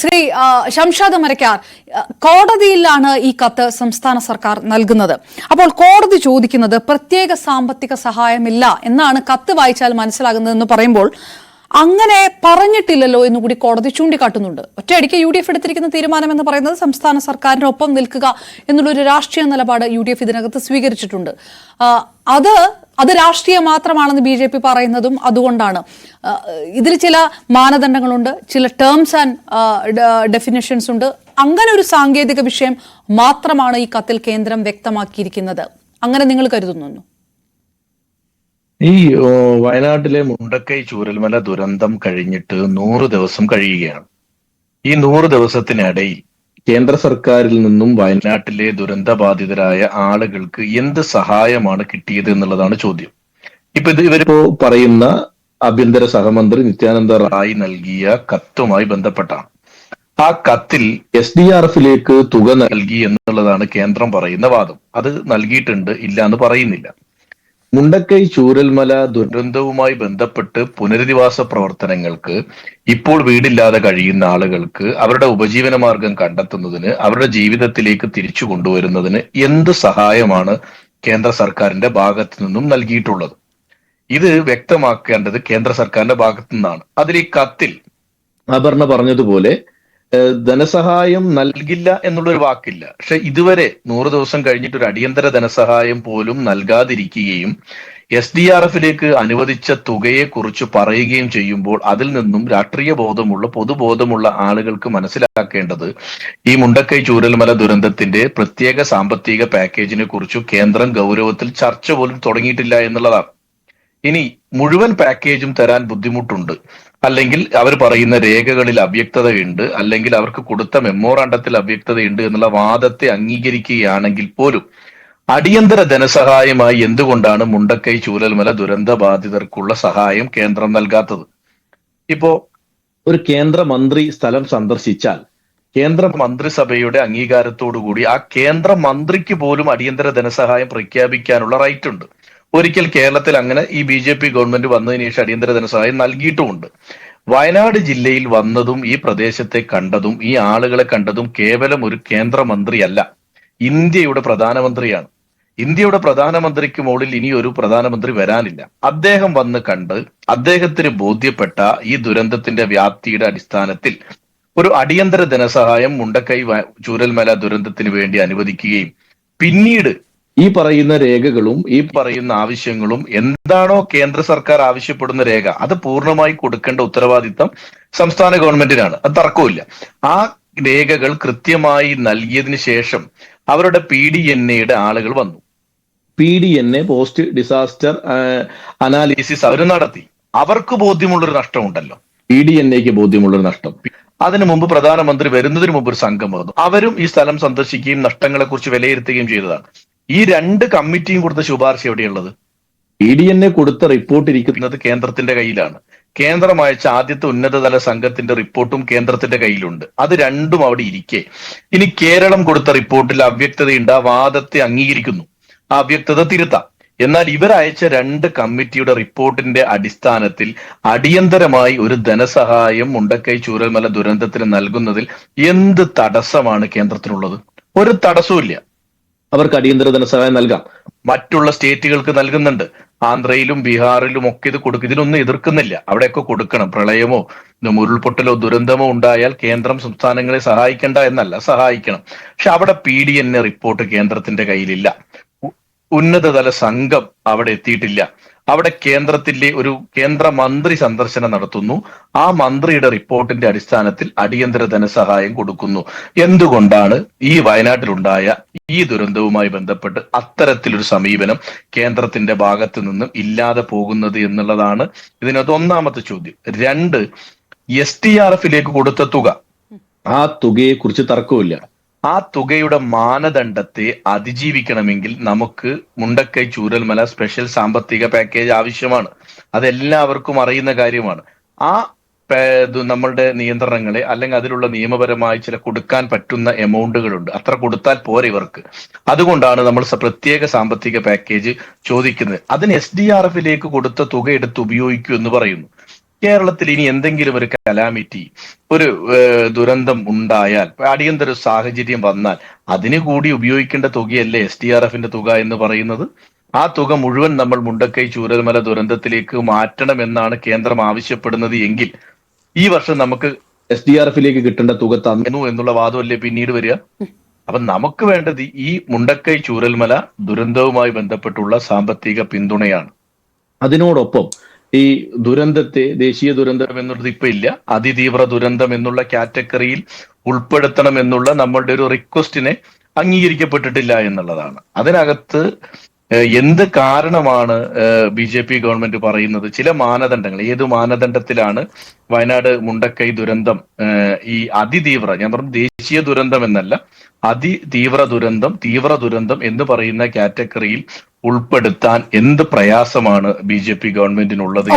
ശ്രീ ശംഷാദ് മരക്കാർ കോടതിയിലാണ് ഈ കത്ത് സംസ്ഥാന സർക്കാർ നൽകുന്നത്. അപ്പോൾ കോടതി ചോദിക്കുന്നത് പ്രത്യേക സാമ്പത്തിക സഹായമില്ല എന്നാണ് കത്ത് വായിച്ചാൽ മനസ്സിലാകുന്നതെന്ന് പറയുമ്പോൾ അങ്ങനെ പറഞ്ഞിട്ടില്ലല്ലോ എന്ന് കൂടി കോടതി ചൂണ്ടിക്കാട്ടുന്നുണ്ട്. ഒറ്റയടിക്ക് യു ഡി എഫ് എടുത്തിരിക്കുന്ന തീരുമാനം എന്ന് പറയുന്നത് സംസ്ഥാന സർക്കാരിന്റെ ഒപ്പം നിൽക്കുക എന്നുള്ളൊരു രാഷ്ട്രീയ നിലപാട് യു ഡി എഫ് ഇതിനകത്ത് സ്വീകരിച്ചിട്ടുണ്ട്. അത് അത് രാഷ്ട്രീയം മാത്രമാണെന്ന് ബി ജെ പി പറയുന്നതും അതുകൊണ്ടാണ്. ഇതിൽ ചില മാനദണ്ഡങ്ങളുണ്ട് ചില ടേംസ് ആൻഡ് ഡെഫിനേഷൻസ് ഉണ്ട്. അങ്ങനെ ഒരു സാങ്കേതിക വിഷയം മാത്രമാണ് ഈ കത്തിൽ കേന്ദ്രം വ്യക്തമാക്കിയിരിക്കുന്നത്. അങ്ങനെ നിങ്ങൾ കരുതുന്നു ഈ വയനാട്ടിലെ മുണ്ടക്കൈ ചൂരൽമല ദുരന്തം കഴിഞ്ഞിട്ട് നൂറ് ദിവസം കഴിയുകയാണ്. ഈ നൂറ് ദിവസത്തിനിടയിൽ കേന്ദ്ര സർക്കാരിൽ നിന്നും വയനാട്ടിലെ ദുരന്തബാധിതരായ ആളുകൾക്ക് എന്ത് സഹായമാണ് കിട്ടിയത് എന്നുള്ളതാണ് ചോദ്യം. ഇപ്പൊ ഇത് ഇവരിപ്പോ പറയുന്ന ആഭ്യന്തര സഹമന്ത്രി നിത്യാനന്ദ റായ് നൽകിയ കത്തുമായി ബന്ധപ്പെട്ടാണ്. ആ കത്തിൽ എസ് ഡി ആർ എഫിലേക്ക് തുക നൽകി എന്നുള്ളതാണ് കേന്ദ്രം പറയുന്ന വാദം. അത് നൽകിയിട്ടുണ്ട് ഇല്ല എന്ന് പറയുന്നില്ല. മുണ്ടക്കൈ ചൂരൽമല ദുരന്തവുമായി ബന്ധപ്പെട്ട് പുനരധിവാസ പ്രവർത്തനങ്ങൾക്ക് ഇപ്പോൾ വീടില്ലാതെ കഴിയുന്ന ആളുകൾക്ക് അവരുടെ ഉപജീവന മാർഗം കണ്ടെത്തുന്നതിന് അവരുടെ ജീവിതത്തിലേക്ക് തിരിച്ചു കൊണ്ടുവരുന്നതിന് എന്ത് സഹായമാണ് കേന്ദ്ര സർക്കാരിന്റെ ഭാഗത്തു നിന്നും നൽകിയിട്ടുള്ളത്? ഇത് വ്യക്തമാക്കേണ്ടത് കേന്ദ്ര സർക്കാരിന്റെ ഭാഗത്തു നിന്നാണ്. അതിൽ ഈ കത്തിൽ അപർണ പറഞ്ഞതുപോലെ ധനസഹായം നൽകില്ല എന്നുള്ളൊരു വാക്കില്ല. പക്ഷെ ഇതുവരെ നൂറ് ദിവസം കഴിഞ്ഞിട്ട് ഒരു അടിയന്തര ധനസഹായം പോലും നൽകാതിരിക്കുകയും എസ് ഡി ആർ എഫിലേക്ക് അനുവദിച്ച തുകയെ കുറിച്ച് പറയുകയും ചെയ്യുമ്പോൾ അതിൽ നിന്നും രാഷ്ട്രീയ ബോധമുള്ള പൊതുബോധമുള്ള ആളുകൾക്ക് മനസ്സിലാക്കേണ്ടത് ഈ മുണ്ടക്കൈ ചൂരൽമല ദുരന്തത്തിന്റെ പ്രത്യേക സാമ്പത്തിക പാക്കേജിനെ കുറിച്ച് കേന്ദ്രം ഗൗരവത്തിൽ ചർച്ച പോലും തുടങ്ങിയിട്ടില്ല എന്നുള്ളതാണ്. ഇനി മുഴുവൻ പാക്കേജും തരാൻ ബുദ്ധിമുട്ടുണ്ട്. അല്ലെങ്കിൽ അവർ പറയുന്ന രേഖകളിൽ അവ്യക്തതയുണ്ട്. അല്ലെങ്കിൽ അവർക്ക് കൊടുത്ത മെമ്മോറാണ്ടത്തിൽ അവ്യക്തതയുണ്ട് എന്നുള്ള വാദത്തെ അംഗീകരിക്കുകയാണെങ്കിൽ പോലും അടിയന്തര ധനസഹായമായി എന്തുകൊണ്ടാണ് മുണ്ടക്കൈ ചൂരൽമല ദുരന്ത ബാധിതർക്കുള്ള സഹായം കേന്ദ്രം നൽകാത്തത്? ഇപ്പോ ഒരു കേന്ദ്രമന്ത്രി സ്ഥലം സന്ദർശിച്ചാൽ കേന്ദ്ര മന്ത്രിസഭയുടെ അംഗീകാരത്തോടുകൂടി ആ കേന്ദ്ര മന്ത്രിക്ക് പോലും അടിയന്തര ധനസഹായം പ്രഖ്യാപിക്കാനുള്ള റൈറ്റ് ഉണ്ട്. ഒരിക്കൽ കേരളത്തിൽ അങ്ങനെ ഈ ബി ജെ പി ഗവൺമെന്റ് വന്നതിന് ശേഷം അടിയന്തര ധനസഹായം നൽകിയിട്ടുമുണ്ട്. വയനാട് ജില്ലയിൽ വന്നതും ഈ പ്രദേശത്തെ കണ്ടതും ഈ ആളുകളെ കണ്ടതും കേവലം ഒരു കേന്ദ്രമന്ത്രിയല്ല. ഇന്ത്യയുടെ പ്രധാനമന്ത്രിയാണ്. ഇന്ത്യയുടെ പ്രധാനമന്ത്രിക്ക് മുകളിൽ ഇനി ഒരു പ്രധാനമന്ത്രി വരാനില്ല. അദ്ദേഹം വന്ന് കണ്ട് അദ്ദേഹത്തിന് ബോധ്യപ്പെട്ട ഈ ദുരന്തത്തിന്റെ വ്യാപ്തിയുടെ അടിസ്ഥാനത്തിൽ ഒരു അടിയന്തര ധനസഹായം മുണ്ടക്കൈ ചൂരൽമല ദുരന്തത്തിന് വേണ്ടി അനുവദിക്കുകയും പിന്നീട് ഈ പറയുന്ന രേഖകളും ഈ പറയുന്ന ആവശ്യങ്ങളും എന്താണോ കേന്ദ്ര സർക്കാർ ആവശ്യപ്പെടുന്ന രേഖ അത് പൂർണമായി കൊടുക്കേണ്ട ഉത്തരവാദിത്തം സംസ്ഥാന ഗവൺമെന്റിനാണ്. അത് തർക്കമില്ല ആ രേഖകൾ കൃത്യമായി നൽകിയതിനു ശേഷം അവരുടെ പി ഡി എൻ എയുടെ ആളുകൾ വന്നു. P D N A post disaster analysis അവർ നടത്തി. അവർക്ക് ബോധ്യമുള്ളൊരു നഷ്ടമുണ്ടല്ലോ. പി ഡി എൻ എക്ക് ബോധ്യമുള്ളൊരു നഷ്ടം. അതിനു മുമ്പ് പ്രധാനമന്ത്രി വരുന്നതിന് മുമ്പ് ഒരു സംഘം വന്നു. അവരും ഈ സ്ഥലം സന്ദർശിക്കുകയും നഷ്ടങ്ങളെ കുറിച്ച് വിലയിരുത്തുകയും ചെയ്തതാണ്. ഈ രണ്ട് കമ്മിറ്റിയും കൊടുത്ത ശുപാർശ എവിടെയുള്ളത്? പി ഡി എൻ എ കൊടുത്ത റിപ്പോർട്ട് ഇരിക്കുന്നത് കേന്ദ്രത്തിന്റെ കയ്യിലാണ്. കേന്ദ്രം അയച്ച ആദ്യത്തെ ഉന്നതതല സംഘത്തിന്റെ റിപ്പോർട്ടും കേന്ദ്രത്തിന്റെ കയ്യിലുണ്ട്. അത് രണ്ടും അവിടെ ഇരിക്കെ. ഇനി കേരളം കൊടുത്ത റിപ്പോർട്ടിൽ അവ്യക്തതയുണ്ട്. ആ വാദത്തെ അംഗീകരിക്കുന്നു. ആ അവ്യക്തത തിരുത്താം. എന്നാൽ ഇവരയച്ച രണ്ട് കമ്മിറ്റിയുടെ റിപ്പോർട്ടിന്റെ അടിസ്ഥാനത്തിൽ അടിയന്തരമായി ഒരു ധനസഹായം മുണ്ടക്കൈ ചൂരൽമല ദുരന്തത്തിന് നൽകുന്നതിൽ എന്ത് തടസ്സമാണ് കേന്ദ്രത്തിനുള്ളത്? ഒരു തടസ്സവും അവർക്ക് അടിയന്തര ധനസഹായം നൽകാം. മറ്റുള്ള സ്റ്റേറ്റുകൾക്ക് നൽകുന്നുണ്ട്. ആന്ധ്രയിലും ബീഹാറിലും ഒക്കെ ഇത് കൊടുക്കും ഇതിനൊന്നും എതിർക്കുന്നില്ല. അവിടെയൊക്കെ കൊടുക്കണം. പ്രളയമോ ഉരുൾപൊട്ടലോ ദുരന്തമോ ഉണ്ടായാൽ കേന്ദ്രം സംസ്ഥാനങ്ങളെ സഹായിക്കണ്ട എന്നല്ല സഹായിക്കണം. പക്ഷെ അവിടെ പി ഡി എൻ റിപ്പോർട്ട് കേന്ദ്രത്തിന്റെ കയ്യിലില്ല. ഉന്നതതല സംഘം അവിടെ എത്തിയിട്ടില്ല. അവിടെ കേന്ദ്രത്തിലെ ഒരു കേന്ദ്ര മന്ത്രി സന്ദർശനം നടത്തുന്നു. ആ മന്ത്രിയുടെ റിപ്പോർട്ടിന്റെ അടിസ്ഥാനത്തിൽ അടിയന്തര ധനസഹായം കൊടുക്കുന്നു. എന്തുകൊണ്ടാണ് ഈ വയനാട്ടിലുണ്ടായ ഈ ദുരന്തവുമായി ബന്ധപ്പെട്ട് അത്തരത്തിലൊരു സമീപനം കേന്ദ്രത്തിന്റെ ഭാഗത്ത് നിന്നും ഇല്ലാതെ പോകുന്നത് എന്നുള്ളതാണ് ഇതിനകത്ത് ഒന്നാമത്തെ ചോദ്യം. രണ്ട് എസ് ടി ആർ എഫിലേക്ക് കൊടുത്ത തുക. ആ തുകയെ കുറിച്ച് തർക്കമില്ല ആ തുകയുടെ മാനദണ്ഡത്തെ അതിജീവിക്കണമെങ്കിൽ നമുക്ക് മുണ്ടക്കൈ ചൂരൽമല സ്പെഷ്യൽ സാമ്പത്തിക പാക്കേജ് ആവശ്യമാണ്. അതെല്ലാവർക്കും അറിയുന്ന കാര്യമാണ്. ആ നമ്മളുടെ നിയന്ത്രണങ്ങളെ അല്ലെങ്കിൽ അതിലുള്ള നിയമപരമായി ചില കൊടുക്കാൻ പറ്റുന്ന എമൗണ്ടുകളുണ്ട് അത്ര കൊടുത്താൽ പോരെ ഇവർക്ക്. അതുകൊണ്ടാണ് നമ്മൾ പ്രത്യേക സാമ്പത്തിക പാക്കേജ് ചോദിക്കുന്നത്. അതിന് എസ് ഡി ആർ എഫിലേക്ക് കൊടുത്ത തുക എടുത്ത് ഉപയോഗിക്കൂ എന്ന് പറയുന്നു. കേരളത്തിൽ ഇനി എന്തെങ്കിലും ഒരു കലാമിറ്റി ഒരു ദുരന്തം ഉണ്ടായാൽ അടിയന്തര സാഹചര്യം വന്നാൽ അതിന് കൂടി ഉപയോഗിക്കേണ്ട തുകയല്ലേ എസ് ഡി ആർ എഫിന്റെ തുക എന്ന് പറയുന്നത്? ആ തുക മുഴുവൻ നമ്മൾ മുണ്ടക്കൈ ചൂരൽമല ദുരന്തത്തിലേക്ക് മാറ്റണം എന്നാണ് കേന്ദ്രം ആവശ്യപ്പെടുന്നത് എങ്കിൽ ഈ വർഷം നമുക്ക് എസ് ഡി ആർ എഫിലേക്ക് കിട്ടേണ്ട തുക തന്നു എന്നുള്ള വാദമല്ലേ പിന്നീട് വരിക? അപ്പൊ നമുക്ക് വേണ്ടത് ഈ മുണ്ടക്കൈ ചൂരൽമല ദുരന്തവുമായി ബന്ധപ്പെട്ടുള്ള സാമ്പത്തിക പിന്തുണയാണ്. അതിനോടൊപ്പം ഈ ദുരന്തത്തെ ദേശീയ ദുരന്തം എന്നുള്ളത് ഇപ്പൊ ഇല്ല. അതിതീവ്ര ദുരന്തം എന്നുള്ള കാറ്റഗറിയിൽ ഉൾപ്പെടുത്തണം എന്നുള്ള നമ്മളുടെ ഒരു റിക്വസ്റ്റിനെ അംഗീകരിക്കപ്പെട്ടിട്ടില്ല എന്നുള്ളതാണ്. അതിനകത്ത് എന്ത് കാരണമാണ് ബി ജെ പി ഗവൺമെന്റ് പറയുന്നത്? ചില മാനദണ്ഡങ്ങൾ. ഏത് മാനദണ്ഡത്തിലാണ് വയനാട് മുണ്ടക്കൈ ദുരന്തം ഈ അതിതീവ്ര ഞാൻ പറഞ്ഞു ദേശീയ ദുരന്തം എന്നല്ല അതിതീവ്ര ദുരന്തം തീവ്ര ദുരന്തം എന്ന് പറയുന്ന കാറ്റഗറിയിൽ ഉൾപ്പെടുത്താൻ എന്ത് പ്രയാസമാണ് ബി ജെ പി ഗവൺമെന്റിനുള്ളത്